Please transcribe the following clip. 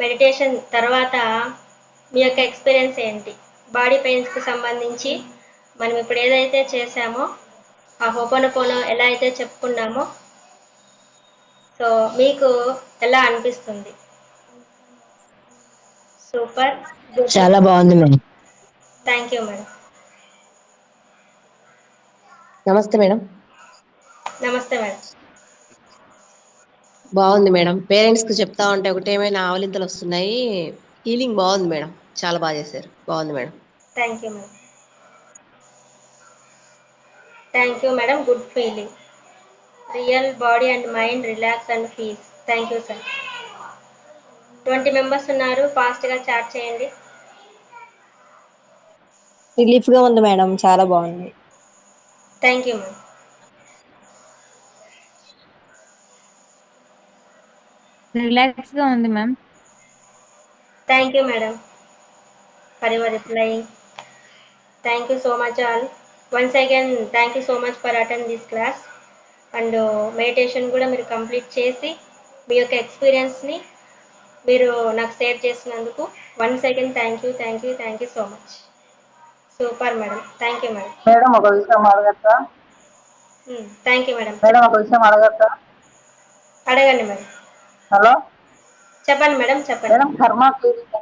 Meditation తర్వాత మీ యొక్క experience ఏంటి? బాడీ పెయిన్స్కి సంబంధించి మనం ఇప్పుడు ఏదైతే చేసామో ఆ హోపనపోనో ఎలా అయితే చెప్పుకున్నామో సో మీకు ఎలా అనిపిస్తుంది? సూపర్. చాలా బాగుంది మేడం. థ్యాంక్ యూ మేడం నమస్తే మేడం. నమస్తే మేడం బాగుంది మేడం. పేరెంట్స్కి చెప్తా ఉంటే ఒకటేమైనా ఆవలింతలు వస్తున్నాయి. హీలింగ్ బాగుంది మేడం. చాలా బాగా చేశారు. బాగుంది madam. Thank you madam. Thank you madam. Good feeling real body and mind relax and peace thank you sir twenty members ఉన్నారు. ఫాస్ట్గా చాట్ చేయండి. రిలీఫ్గా ఉంది మేడం. చాలా బాగుంది. థ్యాంక్ యూ మ్యామ్ రిలాక్స్గా ఉంది ma'am. Thank you madam. For your replying thank you so much all. Once again thank you so much for attend this class. And meditation కూడా మీరు కంప్లీట్ చేసి మీ యొక్క ఎక్స్పీరియన్స్ని మీరు నాకు షేర్ చేసినందుకు once again thank you thank you thank you so much. Super madam. Thank you madam. Madam ఒక విషయం అడగచ్చా? Thank you madam. మేడం ఒక విషయం అడగచ్చా? అడగండి మేడం. హలో? చెప్పండి మేడం చెప్పండి. Madam Karma clinic